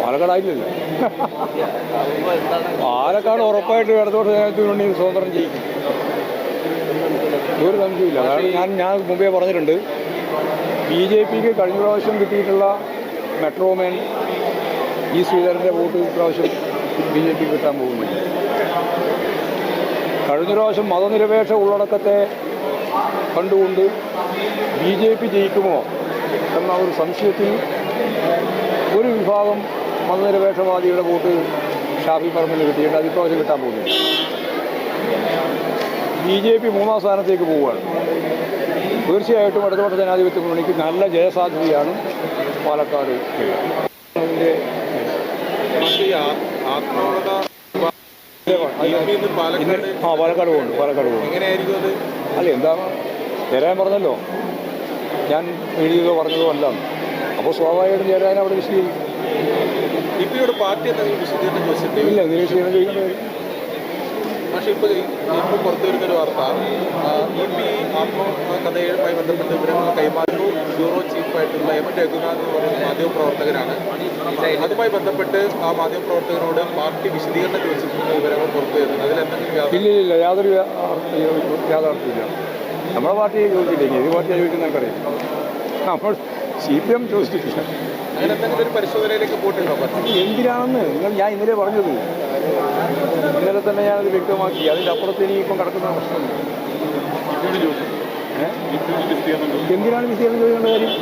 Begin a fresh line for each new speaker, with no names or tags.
പാലക്കാട് ആയില്ലല്ലോ പാലക്കാട് ഉറപ്പായിട്ട് ഇടത്തോട്ട് മുന്നണി സ്വതന്ത്രം ചെയ്യും ഒരു സംശയമില്ല കാരണം ഞാൻ ഞാൻ മുമ്പേ പറഞ്ഞിട്ടുണ്ട്. ബി ജെ പിക്ക് കഴിഞ്ഞ പ്രാവശ്യം കിട്ടിയിട്ടുള്ള മെട്രോമാൻ ഈ ശ്രീധരന്റെ വോട്ട് ഇപ്രാവശ്യം ബി ജെ പിക്ക് കിട്ടാൻ പോകുന്നില്ല. കഴിഞ്ഞ പ്രാവശ്യം മതനിരപേക്ഷ ഉള്ളടക്കത്തെ കണ്ടുകൊണ്ട് ബി ജെ പി ജയിക്കുമോ എന്ന ഒരു സംശയത്തിൽ ഒരു വിഭാഗം മതനിരപേക്ഷവാദിയുടെ വോട്ട് ഷാഫി പറമ്പിൽ കിട്ടിയിട്ട് അത് ഇപ്രാവശ്യം കിട്ടാൻ പോകുന്നില്ല. ബി ജെ പി മൂന്നാം സ്ഥാനത്തേക്ക് പോവുകയാണ്. തീർച്ചയായിട്ടും ഇടതുപക്ഷ ജനാധിപത്യ മുന്നണിക്ക് നല്ല ജയസാധ്യതയാണ് പാലക്കാട് അതിന്റെ ആ പാലക്കാട് പോകുന്നു പാലക്കാട് പോകുന്നു. അല്ല എന്താ ചേരാൻ പറഞ്ഞല്ലോ. ഞാൻ എഴുതിയതോ പറഞ്ഞതോ അല്ല. അപ്പോൾ സ്വാഭാവികമായിട്ടും ചേരാൻ അവിടെ വിശദീകരിക്കും.
ഇപ്പിയുടെ പാർട്ടി എന്തെങ്കിലും വിശദീകരണം ചോദിച്ചിട്ടില്ല
ഇല്ല
പക്ഷേ ഇപ്പോൾ ഇപ്പോൾ പുറത്തു വരുന്ന വാർത്ത. ഇ പി ആത്മകഥയുമായി ബന്ധപ്പെട്ട് വിവരങ്ങൾ കൈമാറുന്നു ബ്യൂറോ ചീഫായിട്ടുള്ള എം. രഘുനാഥ് എന്ന് പറയുന്ന മാധ്യമപ്രവർത്തകനാണ് അതുമായി ബന്ധപ്പെട്ട് ആ മാധ്യമപ്രവർത്തകനോട് പാർട്ടി വിശദീകരണം ചോദിച്ചിട്ടുള്ള വിവരങ്ങൾ പുറത്തു വരുന്നത് അതിൽ എന്തെങ്കിലും യാതൊരു
ഇല്ല ഇല്ല യാതൊരു യാഥാർത്ഥ്യമില്ല നമ്മുടെ പാർട്ടിയെ ചോദിച്ചില്ലെങ്കിൽ ഏത് പാർട്ടിയാണ് ചോദിക്കുന്നത് നമുക്കറിയാം നമ്മൾ സി പി എം ചോദിച്ചിട്ടില്ല എന്തിനാണെന്ന് നിങ്ങൾ ഞാൻ ഇന്നലെ പറഞ്ഞത്. ഇന്നലെ തന്നെ ഞാനത് വ്യക്തമാക്കി. അതിന്റെ അപ്പുറത്ത് ഇനി ഇപ്പം കിടക്കുന്ന പ്രശ്നമില്ല? എന്തിനാണ് വിസ്തീർണം ചോദിക്കേണ്ട കാര്യം?